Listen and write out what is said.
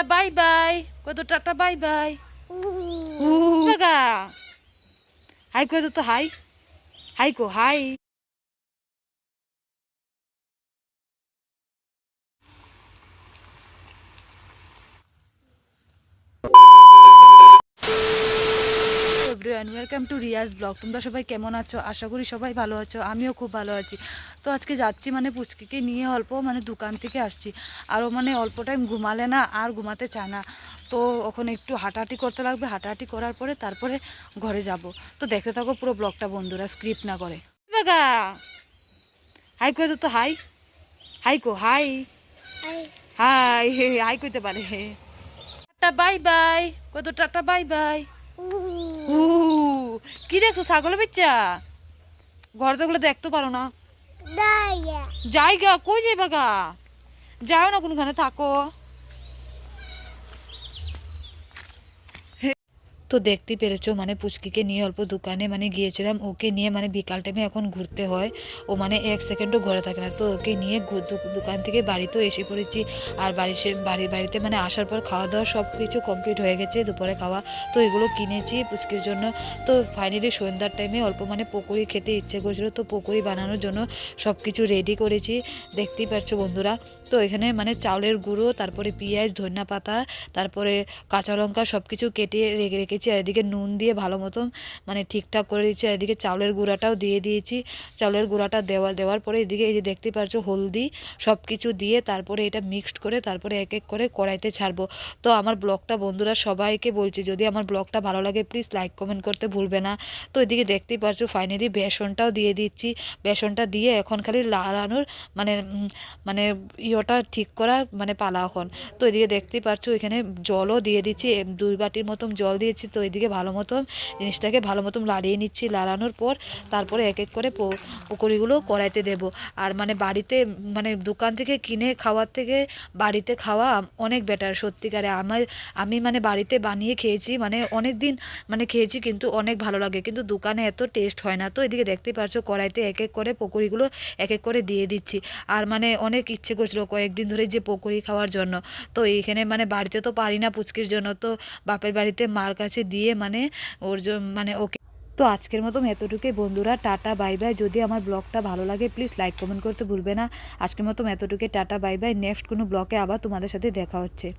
Tata bye bye. কত tata bye bye. Hi কত তো hi. Hi co hi. Everyone welcome to Riyaz blog তোমরা সবাই কেমন আছো? আশা করি সবাই ভালো আছো। আমিও খুব ভালো আছি। তো আজকে যাচ্ছি মানে পুচকিকে নিয়ে অল্প মানে দোকান থেকে আসছি। আরও মানে অল্প টাইম ঘুমালে না আর ঘুমাতে চায় না। তো ওখানে একটু হাঁটাহাঁটি করতে লাগবে। হাঁটাহাঁটি করার পরে তারপরে ঘরে যাব। তো দেখতে থাকো পুরো ব্লগটা বন্ধুরা স্ক্রিপ্ট না করে। বাগা! হাই কই তো হাই হাই কো? হাই হাই হাই কইতে পারে। টাটা বাই বাই কত টাটা বাই বাই উ কি দেখছ ছাগল বেচা ঘর দেখলে দেখতে পারো না। জায়গা কই যাইবা গা? যাও না কোনখানে থাকো। তো দেখতেই পেরেছ মানে পুচকিকে নিয়ে অল্প দোকানে মানে গিয়েছিলাম। ওকে নিয়ে মানে বিকাল টাইমে এখন ঘুরতে হয়। ও মানে এক সেকেন্ডও ঘরে থাকে না। তো ওকে নিয়ে দোকান থেকে বাড়িতেও এসে পড়েছি। আর বাড়ি সে বাড়ি বাড়িতে মানে আসার পর খাওয়া দাওয়া সব কিছু কমপ্লিট হয়ে গেছে, দুপুরে খাওয়া। তো এগুলো কিনেছি পুচকির জন্য। তো ফাইনালি সন্ধ্যার টাইমে অল্প মানে পকোড়ি খেতে ইচ্ছে করেছিল। তো পকোড়ি বানানোর জন্য সব কিছু রেডি করেছি। দেখতেই পারছ বন্ধুরা। তো এখানে মানে চাউলের গুঁড়ো, তারপরে পেঁয়াজ ধনিয়া পাতা তারপরে কাঁচা লঙ্কা সব কিছু কেটে রেখে রেখেছি। আর এদিকে নুন দিয়ে ভালো মতন মানে ঠিকঠাক করে দিয়েছি, আর এদিকে চাউলের গুঁড়াটাও দিয়ে দিয়েছি। চাউলের গুঁড়াটা দেওয়া দেওয়ার পরে এদিকে এই যে দেখতে পাচ্ছ হলদি সব কিছু দিয়ে তারপরে এটা মিক্সড করে তারপরে এক এক করে কড়াইতে ছাড়বো। তো আমার ব্লগটা বন্ধুরা সবাইকে বলছি, যদি আমার ব্লগটা ভালো লাগে প্লিজ লাইক কমেন্ট করতে ভুলবে না। তো এদিকে দেখতেই পাচ্ছ ফাইনালি বেসনটাও দিয়ে দিচ্ছি। বেসনটা দিয়ে এখন খালি লাড়ানোর মানে মানে ইয়েটা ঠিক করা মানে পালা এখন। তো এদিকে দেখতেই পাচ্ছ এখানে জলও দিয়ে দিচ্ছি দুই বাটির মতন জল দিয়েছি। তো এদিকে ভালো মতন জিনিসটাকে ভালো মতন লাড়িয়ে নিচ্ছি, লাড়ানোর পর তারপরে এক এক করে পকোড়িগুলো কড়াইতে দেব। আর মানে বাড়িতে মানে দোকান থেকে কিনে খাওয়ার থেকে বাড়িতে খাওয়া অনেক বেটার সত্যিকারে। আমার, আমি মানে বাড়িতে বানিয়ে খেয়েছি মানে অনেক দিন মানে খেয়েছি কিন্তু অনেক ভালো লাগে। কিন্তু দোকানে এত টেস্ট হয় না। তো এদিকে দেখতেই পাচ্ছ কড়াইতে এক এক করে পকোড়িগুলো এক এক করে দিয়ে দিচ্ছি। আর মানে অনেক ইচ্ছে করছিল কয়েকদিন ধরে যে পকোড়ি খাওয়ার জন্য। তো এইখানে মানে বাড়িতে তো পারি না পুচকির জন্য। তো বাপের বাড়িতে মার কাছে দিয়ে মানে ওর মানে ওকে তো আজকের মতন এতটুকুই। বন্ধুরা, টাটা, বাই বাই। যদি আমার ব্লগটা ভালো লাগে প্লিজ লাইক কমেন্ট করতে ভুলবে না। আজকের মতন এতটুকুই, টাটা, বাই বাই। নেক্সট কোনো ব্লগে আবার তোমাদের সাথে দেখা হচ্ছে।